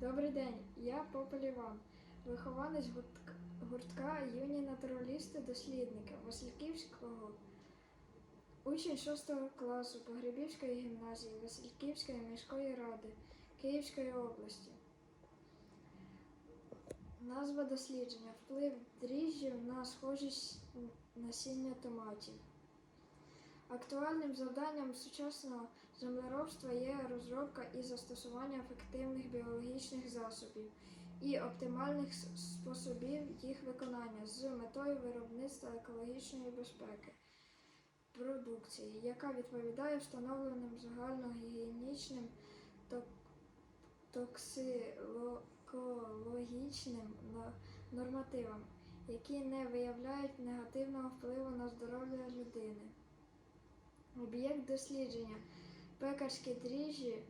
Добрий день, я Попель Іван, вихованець гуртк- гуртка юні натуралісти-дослідники Васильківського, учень 6 класу Погребівської гімназії Васильківської міської ради Київської області. Назва дослідження вплив дріжджів на схожість насіння томатів. Актуальним завданням сучасного землеробства є розробка і застосування ефективних біологічних засобів і оптимальних способів їх виконання з метою виробництва екологічної безпеки продукції, яка відповідає встановленим загальногігієнічним ток- токсикологічним нормативам, які не виявляють негативного впливу на здоров'я людини. Об'єкт дослідження пекарські дріжджі.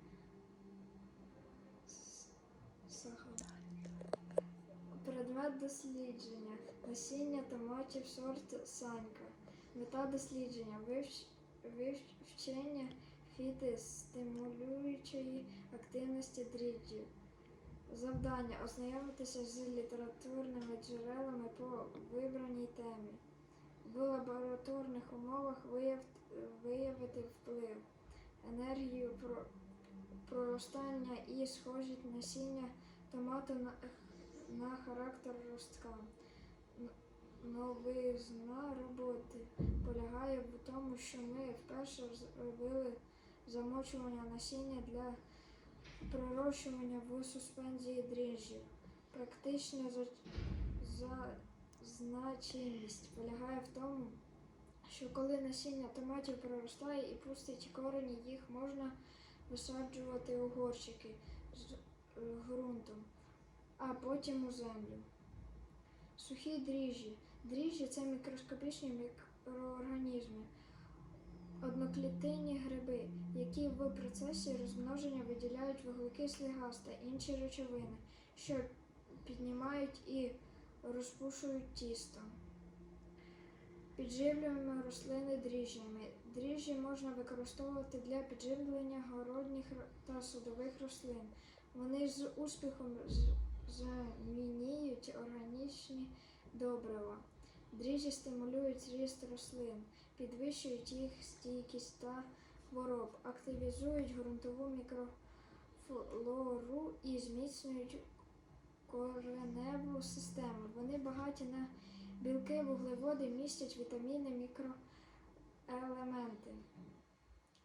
Дослідження насіння томатів сорт Санька. Мета дослідження вивч- вивчення фітостимулюючої активності дріжджів. Завдання ознайомитися з літературними джерелами по вибраній темі. В лабораторних умовах виявити вплив, енергію про- проростання і схожість насіння томату на, на характер ростка. Новизна роботи полягає в тому, що ми вперше зробили замочування насіння для пророщування в суспензії дріжджів. Практична за, за значимість полягає в тому, що коли насіння томатів проростає і пустить корені, їх можна висаджувати у горщики з е, ґрунтом, а потім у землю. Сухі дріжджі. Дріжджі це мікроскопічні мікроорганізми, одноклітинні гриби, які в процесі розмноження виділяють вуглекислий газ та інші речовини, що піднімають і розпушують тісто. Підживлюємо рослини дріжджями. Дріжджі можна використовувати для підживлення городніх та садових рослин. Вони з успіхом замінюють органічні добрива. Дріжджі стимулюють ріст рослин, підвищують їх стійкість та хвороб, активізують ґрунтову мікрофлору і зміцнюють кореневу систему. Вони багаті на білки, вуглеводи, містять вітаміни, мікроелементи.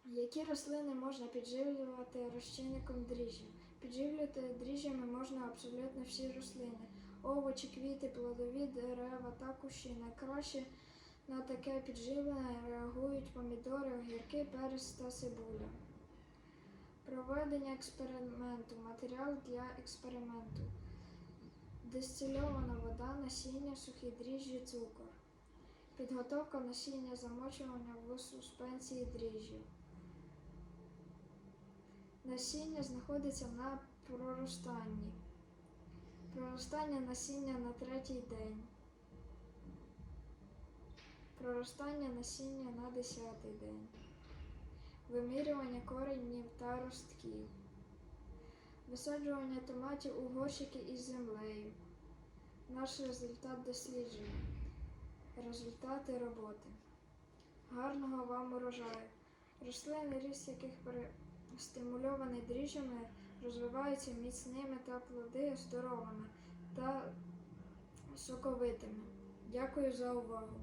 Які рослини можна підживлювати розчинником дріжджів? Підживлювати дріжджами можна абсолютно всі рослини. Овочі, квіти, плодові дерева та кущі. Найкраще на таке підживлення реагують помідори, огірки, перець та цибуля. Проведення експерименту. Матеріал для експерименту. Дистильована вода, насіння, сухі дріжджі, цукор. Підготовка насіння замочування в суспенсії дріжджів. Насіння знаходиться на проростанні. Проростання насіння на третій день. Проростання насіння на десятий день. Вимірювання коренів та ростків. Висаджування томатів у горщики із землею. Наш результат дослідження. Результати роботи. Гарного вам урожаю. Рослини, ріст яких стимульований дріжджами, розвиваються міцними та плоди здоровими та соковитими. Дякую за увагу.